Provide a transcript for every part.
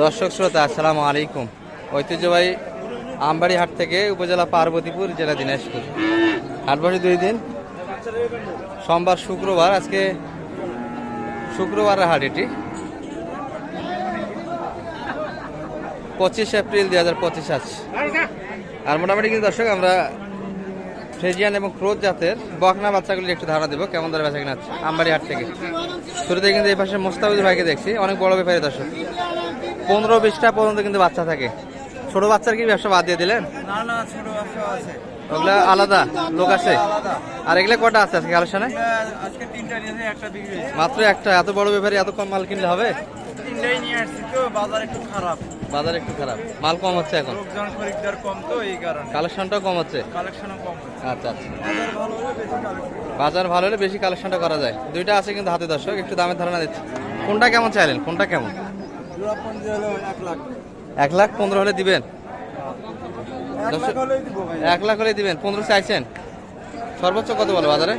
দর্শক শ্রোতা, আসসালামু আলাইকুম। ঐতিহ্যবাহী আমবাড়ি হাট থেকে উপজেলা পার্বতীপুর, জেলা দিনাজপুর। হাট বসে দুই দিন। সোমবার, শুক্রবার, আজকে শুক্রবারের হাট এটি। পঁচিশ এপ্রিল দুই হাজার পঁচিশ আজ। আর মোটামুটি কিন্তু দর্শক, আমরা ফ্রেজিয়ান এবং ক্রোজ জাতের বকনা বাচ্চাগুলির একটু ধারণা দেবো, কেমন ধরে বেচা কিনা আছে আমবাড়ি হাট থেকে। শুরুতে কিন্তু এই পাশে মোস্তাফিজ ভাইকে দেখছি, অনেক বড় ব্যাপারী দর্শক। পনেরো বিশটা পর্যন্ত কিন্তু বাচ্চা থাকে। ছোট বাচ্চার কি ব্যবসা বাদ দিয়ে দিলেন? না না ছোট ব্যবসা আছে। ওগুলা আলাদা লোক আছে? আর এগুলা কটা আছে আজকে কালেকশনে? আজকে তিনটা নিয়েছে একটা বিক্রি মাত্র একটা এত বড় ব্যাপারে এত কম মাল কিনলে হবে? তিনটাই নিয়ে আসছি তো বাজার একটু খারাপ। বাজার একটু খারাপ মাল কম হচ্ছে এখন? লোকজন খরিদ্দার কম তো এই কারণে। কালেকশনটাও কম হচ্ছে? কালেকশনও কম আচ্ছা আচ্ছা। বাজার ভালো হলে বেশি কালেকশনটা করা যায়। দুইটা আছে কিন্তু হাতে দর্শক একটু দামের ধারণা দিচ্ছি। কোনটা কেমন চাইলেন? কোনটা কেমন? এক লাখ পনেরো হলে দিবেন? এক লাখ হলে দিবেন। পনেরো চাইছেন? সর্বোচ্চ কত বলো বাজারে?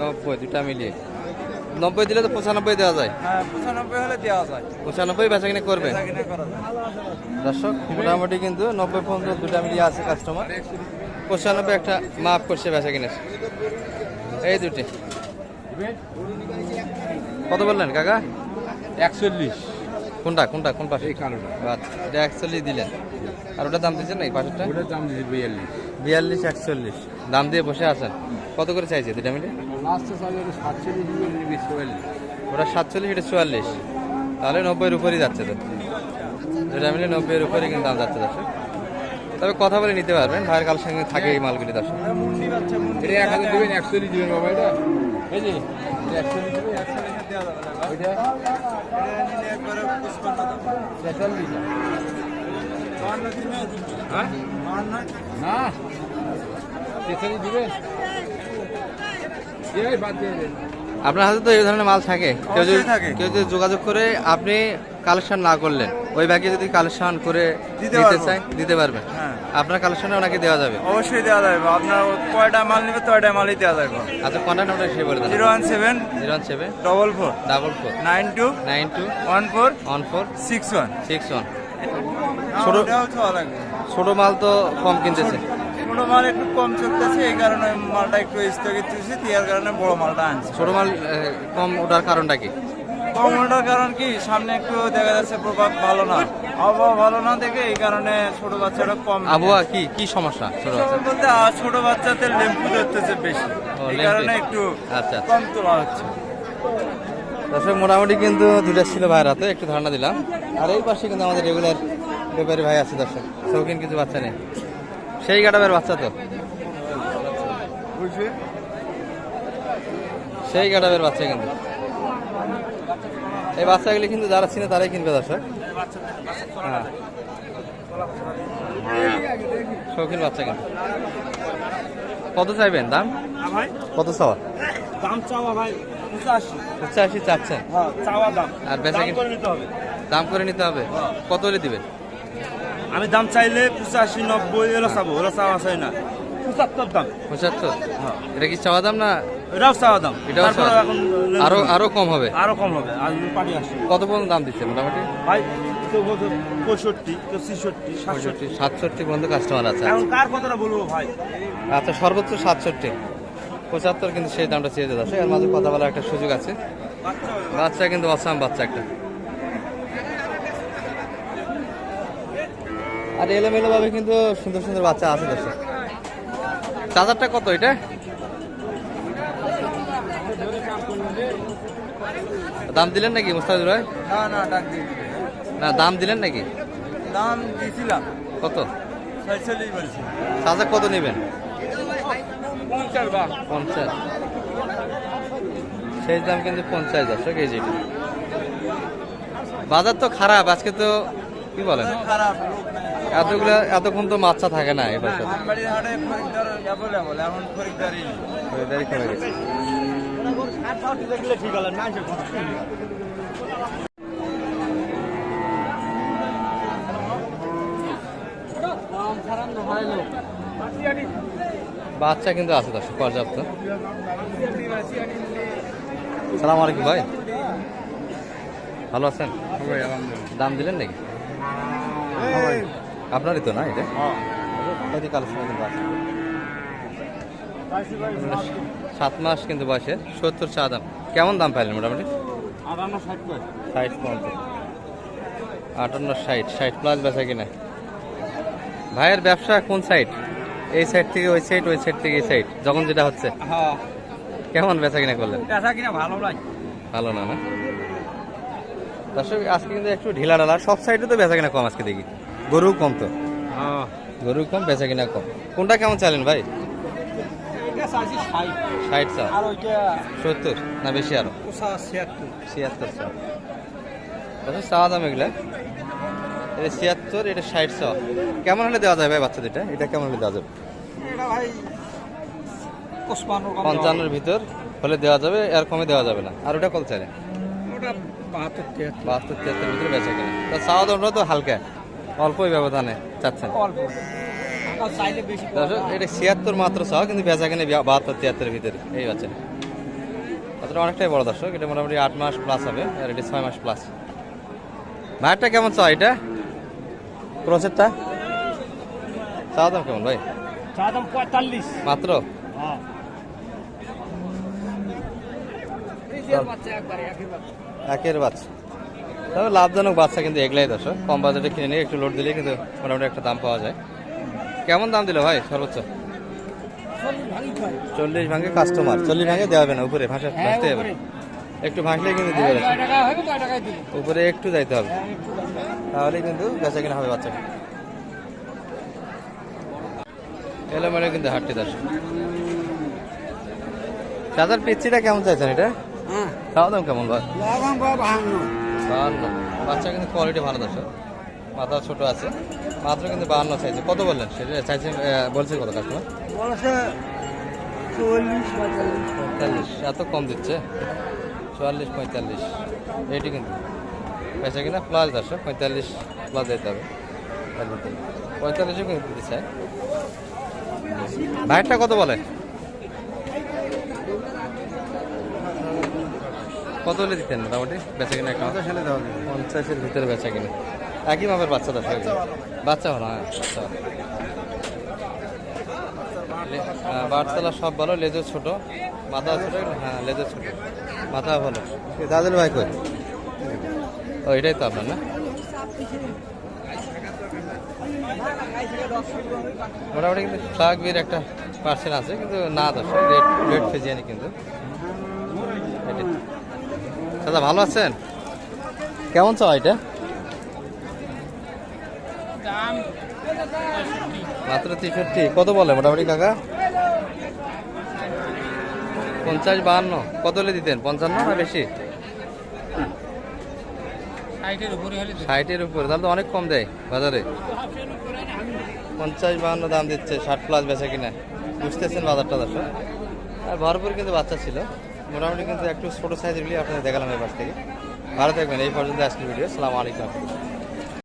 নব্বই দুটা মিলিয়ে। নব্বই দিলে তো পঁচানব্বই দেওয়া যায়। হ্যাঁ পঁচানব্বই বেচা কিনে করবে? দর্শক মোটামুটি কিন্তু নব্বই পর্যন্ত দুটা মিলিয়ে আছে কাস্টমার পঁচানব্বই একটা মাফ করছে বেচা কিনে। এই দুটি। কত বললেন কাকা? একচল্লিশ। কোনটা কোনটা কোন পাশে? এই কালোটা। আচ্ছা এটা একচল্লিশ দিলেন। আর ওটা দাম দিচ্ছেন নাকি পাশেরটা? ওটার দাম দিয়েছে বিয়াল্লিশ। বিয়াল্লিশ একচল্লিশ। দাম দিয়ে বসে আছেন। কত করে চাইছে দুটা মিলে? ওটা সাতচল্লিশ এটা চুয়াল্লিশ। তাহলে নব্বইয়ের উপরই যাচ্ছে তো। দুটা মিলে নব্বইয়ের উপরে কিন্তু দাম যাচ্ছে দর্শক। তবে কথা বলে নিতে পারবেন ভাইয়ের কাল সঙ্গে থাকে এই মালগুলি দর্শক। এটা এক হাজার দেবেন একচল্লিশ দেবেন বাবা এটা। এই যে একচল্লিশ। হ্যাঁ? বাহান্ন না ছেচল্লিশ দেবেন এই বাদ দিয়ে দেন আপনার হাতে তো এই ধরনের মাল থাকে। কেউ যদি। কেউ যদি যোগাযোগ করে আপনি কালেকশন না করলেন ওই ব্যাগে যদি কালেকশন করে দিতে চাই দিতে পারবেন হ্যাঁ। আপনার কালেকশনে ওনাকে দেওয়া যাবে। অবশ্যই দেওয়া যাবে। আপনার কয়টা মাল নেবে তয়টা মালই দেওয়া যাবে। আচ্ছা কন্ট্যাক্ট নাম্বার সে বলে দেন। Zero one seven zero one seven double four double four nine two nine two one four one four six one. Six one. ছোট- ছোট মাল তো কম কিনতেছে। ছোট মাল একটু কম চলতেছে এই কারণে মালটা একটু স্থগিত হয়েছে তার কারণে বড় মালটা আনছে। ছোট মাল কম ওঠার কারণটা কি? কম ওঠার কারণ কি? সামনে একটু দেখা যাচ্ছে প্রভাব ভালো না। আবহাওয়া ভালো না দেখে এই কারণে ছোট বাচ্চারা কম আবহাওয়া কি কি সমস্যা ছোট বাচ্চা বলতে ছোট বাচ্চাদের লেম্পু ধরতেছে বেশি। এই কারণে একটু আচ্ছা, আচ্ছা। কম তোলা হচ্ছে। দর্শক মোটামুটি কিন্তু দুটা ছিল ভাইয়ের হাতে একটু ধারণা দিলাম। আর এই পাশে কিন্তু আমাদের রেগুলার ব্যাপারী ভাই আছে দর্শক শৌখিন কিছু বাচ্চা নেই। সেই গাটাবের বাচ্চা তো। সেই গাটাবের বাচ্চা কিন্তু। এই বাচ্চাগুলি কিন্তু যারা চিনে তারাই কিনবে দর্শক। হ্যাঁ। শৌখিন বাচ্চা কিন্তু। কত চাইবেন দাম? কত চাওয়া? দাম চাওয়া ভাই পঁচাশি। পঁচাশি চাচ্ছেন? হ্যাঁ দাম। আর বেচা করে নিতে দাম করে নিতে হবে? কত হলে দিবেন? আমি দাম চাইলে পঁচাশি নব্বই এলো চাবো ওরা চাওয়া চাই না। পঁচাত্তর দাম। পঁচাত্তর? এটা কি চাওয়া দাম না? এটাও চাওয়া দাম। এটাও? এখন আরও আরও কম হবে? আরও কম হবে। আর পানি আসে। কত পর্যন্ত দাম দিচ্ছে মোটামুটি? ভাই পঁয়ষট্টি কেউ ছেষট্টি সাতষট্টি। সাতষট্টি পর্যন্ত কাস্টমার আছে। এখন কার কথাটা বলব ভাই? আচ্ছা সর্বোচ্চ সাতষট্টি। পঁচাত্তর কিন্তু সেই দামটা চেয়ে যাচ্ছে। এর মাঝে কথা বলার একটা সুযোগ আছে। বাচ্চা বাচ্চা কিন্তু অসাম বাচ্চা একটা। আর এলোমেলো ভাবে কিন্তু সুন্দর সুন্দর বাচ্চা আছে দর্শক। চার্জারটা কত এটা? দাম দিলেন নাকি মুস্তাফিজুর ভাই? না না ডাক দিই। না দাম দিলেন নাকি? দাম দিয়েছিলাম কত? ছয়চল্লিশ বলছি। চার্জার কত নেবেন? পঞ্চাশ বা পঞ্চাশ। সেই দাম কিন্তু পঞ্চাশ দর্শক এই যেটা বাজার তো খারাপ আজকে তো কি বলেন? খারাপ এতগুলো এতক্ষণ তো মাছা থাকে না এবার খরিদ্দার কমে গেছে। বাচ্চা কিন্তু আছে দর্শক পর্যাপ্ত। সালাম আলাইকুম ভাই। ভালো আছেন? দাম দিলেন নাকি? আপনারই তো না এটা? কিন্তু আছে। সাত মাস কিন্তু বয়সের সত্তর চা দাম। কেমন দাম পাইলেন মোটামুটি? আটান্ন ষাট ষাট আটান্ন ষাট ষাট প্লাস বেচা কিনা। ভাইয়ের ব্যবসা কোন সাইড এই সাইড থেকে ওই সাইড ওই সাইড থেকে এই সাইড যখন যেটা হচ্ছে। হ্যাঁ। কেমন বেচা কিনা করলেন? কিনা ভালো না না? দর্শক আজকে কিন্তু একটু ঢিলা ঢালা। সব সাইডে তো বেচা কিনা কম আজকে দেখি। গরু কম তো। হ্যাঁ। গরু কম বেচা কিনা কম। কোনটা কেমন চালেন ভাই? ষাট। ষাট চা আর ওইটা সত্তর না বেশি আরও? ছিয়াত্তর। ছিয়াত্তর চা দর্শক দাম এগুলা? এটা ছিয়াত্তর এটা ষাট চা কেমন হলে দেওয়া যায় ভাই বাচ্চাদের এটা? এটা কেমন হলে দেওয়া যাবে? এটা ভাই পঞ্চান্নর ভিতর হলে দেওয়া যাবে আর কমে দেওয়া যাবে না। আর ওটা কত চাইলেন বাহাত্তর তিয়াত্তর। ভিতরে বেচা কিনা তা চাওয়া দামটা তো হালকা। অল্পই ব্যবধানে চাচ্ছেন। অল্প। আর চাইলে বেশি দর্শক এটা ছিয়াত্তর মাত্র চাওয়া কিন্তু বেচা কিনে বাহাত্তর তিয়াত্তরের ভিতরে। এই বাচ্চা বাচ্চাটা অনেকটাই বড় দর্শক এটা মোটামুটি আট মাস প্লাস হবে আর এটা ছয় মাস প্লাস ভাইয়েরটা কেমন চাও এটা? ক্রসেরটা চাওয়া দাম কেমন ভাই? চা দাম পঁয়তাল্লিশ। মাত্র? হ্যাঁ। একের বাচ্চা। তবে লাভজনক বাচ্চা কিন্তু এগুলাই দর্শক। কম বাজারে কিনে নিয়ে একটু লোড দিলে কিন্তু মোটামুটি একটা দাম পাওয়া যায়। কেমন দাম দিল ভাই সর্বোচ্চ? চল্লিশ ভাঙে কাস্টমার চল্লিশ ভাঙে দেওয়া হবে না উপরে ভাষা ভাসতে হবে। একটু ভাসলে কিন্তু দিবে না। উপরে একটু যাইতে হবে। তাহলে কিন্তু বেচা কিনা হবে বাচ্চাকে। এলো মানে কিন্তু হাটটি দর্শক। চাচার পিচ্ছিটা কেমন চাইছেন এটা? হ্যাঁ। খাওয়া দাম কেমন ভাই? লবঙ্গ বাহান্ন। বাচ্চা কিন্তু কোয়ালিটি ভালো দর্শক। মাথা ছোট আছে। মাত্র কিন্তু বাহান্ন চাইছে কত বললেন? সেটা চাইছে আহ, বলছে কত কাস্টমার চল্লিশ পঁয়তাল্লিশ। এত কম দিচ্ছে? চুয়াল্লিশ পঁয়তাল্লিশ। এইটি কিন্তু। পেয়েছে কিনা প্লাস দর্শক পঁয়তাল্লিশ প্লাস দিতে হবে। পঁয়তাল্লিশও কিন্তু দিতে ভাইয়েরটা কত বলে? কত হলে দিতেন মোটামুটি বেচা কিনা একটা পঞ্চাশের ভিতরে বেচা কিনা। একই মাপের বাচ্চা দর্শক বাচ্চা হলো হ্যাঁ বাচ্চা হলো। লে- বাটতলা সব ভালো লেজও ছোট। মাথা ছোট হ্যাঁ লেজও ছোট। মাথা ভালো। দাদুল ভাই কই? ও এটাই তো আপনার না? মোটামুটি কিন্তু বিয়ের একটা পার্সেন্ট আছে কিন্তু না দর্শক রেড রেড ফেজিয়ানি কিন্তু। দাদা ভালো আছেন? কেমন চাও এটা? মাত্র তেষট্টি। কত বলে মোটামুটি কাকা? পঞ্চাশ বাহান্ন। কত হলে দিতেন? পঞ্চান্ন না বেশি? ষাটের উপরে হলে ষাটের উপরে। তাহলে তো অনেক কম দেয় বাজারে। পঞ্চাশ বাহান্ন দাম দিচ্ছে ষাট প্লাস বেচা কিনা। বুঝতেছেন বাজারটা দর্শক? আর ভরপুর কিন্তু বাচ্চা ছিল। মোটামুটি কিন্তু একটু ছোটো সাইজের আপনাদের দেখালাম এবার থেকে। ভালো থাকবেন, এই পর্যন্ত আজকের ভিডিও সালাম আলাইকুম।